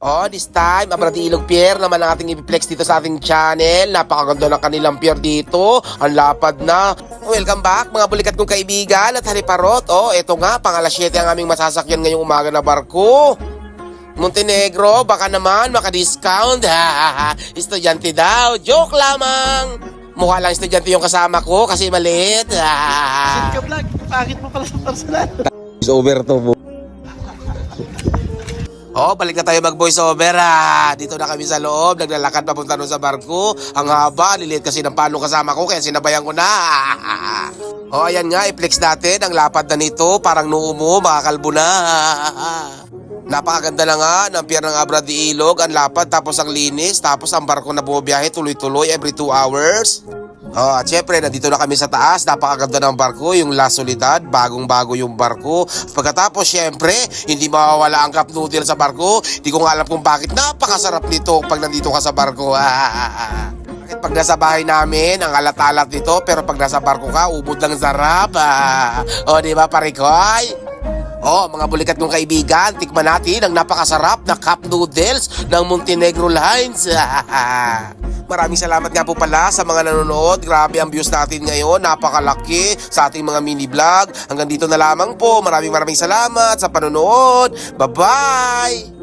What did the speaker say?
Oh, this time, Abrati Ilog Pier naman ang ating i-flex dito sa ating channel. Napakaganda ng kanilang pier dito. Ang lapad na. Welcome back mga bulikat kong kaibigan at haliparot. Oh, eto nga, pang alas 7 ang aming masasakyan ngayong umaga na barko. Montenegro, baka naman maka-discount. estudyante daw. Joke lamang. Mukha lang estudyante yung kasama ko kasi maliit. Send ka vlog, pangit mo pala sa personal. Is over to po. Oh, balik na tayo mag-voice over ha. Dito na kami sa loob, naglalakad papunta doon sa barko. Ang haba, lilit kasi ng pano kasama ko kaya sinabayan ko na. oh, ayan nga, i-flex natin ang lapad na nito, parang noo mo, makakalbo na. Napakaganda na nga ng pier ng Abra de Ilog, ang lapad tapos ang linis, tapos ang barko na bumiyahe tuloy-tuloy every 2 hours. Oh, at syempre, nandito na kami sa taas. Napakaganda ng barko, yung La Soledad. Bagong-bago yung barko. Pagkatapos, syempre, hindi mawawala ang cup noodle sa barko. Hindi ko nga alam kung bakit napakasarap nito pag nandito ka sa barko. Bakit pag nasa bahay namin, ang alat-alat nito, pero pag nasa barko ka, ubod ng sarap. O, di ba, parikoy? Oh, mga bulikat kong kaibigan, tikman natin ang napakasarap na cup noodles ng Montenegro Lines. Maraming salamat nga po pala sa mga nanonood. Grabe ang views natin ngayon. Napakalaki sa ating mga mini vlog. Hanggang dito na lamang po. Maraming maraming salamat sa panonood. Bye-bye!